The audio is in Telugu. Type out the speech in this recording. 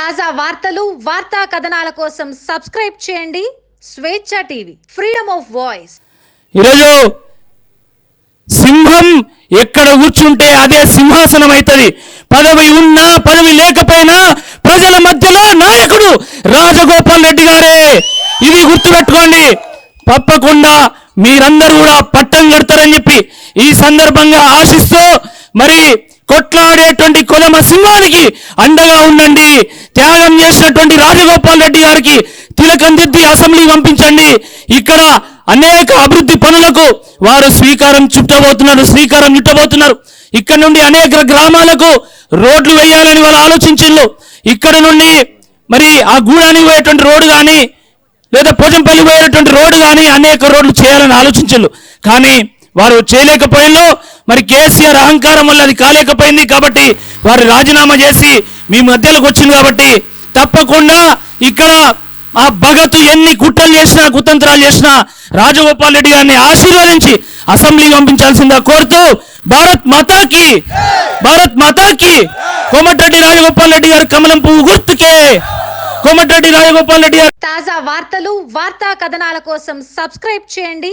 తాజా వార్తలు వార్తా కథనాల కోసం సబ్స్క్రైబ్ చేయండి. స్వేచ్ఛ టీవీ ఫ్రీడమ్ ఆఫ్ వాయిస్. ఈరోజు సింహం ఎక్కడ కూర్చుంటే అదే సింహాసనం అవుతుంది. పదవి ఉన్నా పదవి లేకపోయినా ప్రజల మధ్యలో నాయకుడు రాజగోపాల్ రెడ్డి గారే. ఇది గుర్తుపెట్టుకోండి. తప్పకుండా మీరందరూ కూడా పట్టం కడతారని చెప్పి ఈ సందర్భంగా ఆశిస్తూ మరి కొట్లాడేటువంటి కొలమ సింహానికి అండగా ఉండండి. త్యాగం చేసినటువంటి రాజగోపాల్ రెడ్డి గారికి తిలకందిద్ది అసెంబ్లీ పంపించండి. ఇక్కడ అనేక అభివృద్ధి పనులకు వారు స్వీకారం చుట్టబోతున్నారు శ్రీకారం చుట్టబోతున్నారు. ఇక్కడ నుండి అనేక గ్రామాలకు రోడ్లు వేయాలని వాళ్ళు ఆలోచించిండ్రు. ఇక్కడ నుండి మరి ఆ గూడానికి పోయేటువంటి రోడ్డు కానీ లేదా పోజంపల్లి పోయేటువంటి రోడ్డు కానీ అనేక రోడ్లు చేయాలని ఆలోచించారు కానీ వారు చేయలేకపోయినో మరి కేసీఆర్ అహంకారం వల్ల అది కాలేకపోయింది కాబట్టి వారు రాజీనామా చేసి మీ మధ్యలోకి వచ్చింది కాబట్టి తప్పకుండా ఇక్కడ ఆ భగత్ ఎన్ని కుట్రలు చేసినా కుతంత్రాలు చేసినా రాజగోపాల్ రెడ్డి గారిని ఆశీర్వదించి అసెంబ్లీ పంపించాల్సిందా కోరుతూ భారత్ మాతాకి భారత్ మాతాకి. కోమటిరెడ్డి రాజగోపాల్ రెడ్డి గారు కమలం పువ్వు గుర్తుకే. కోమటిరెడ్డి రాజగోపాల్ రెడ్డి గారు తాజా వార్తలు వార్తా కథనాల కోసం సబ్స్క్రైబ్ చేయండి.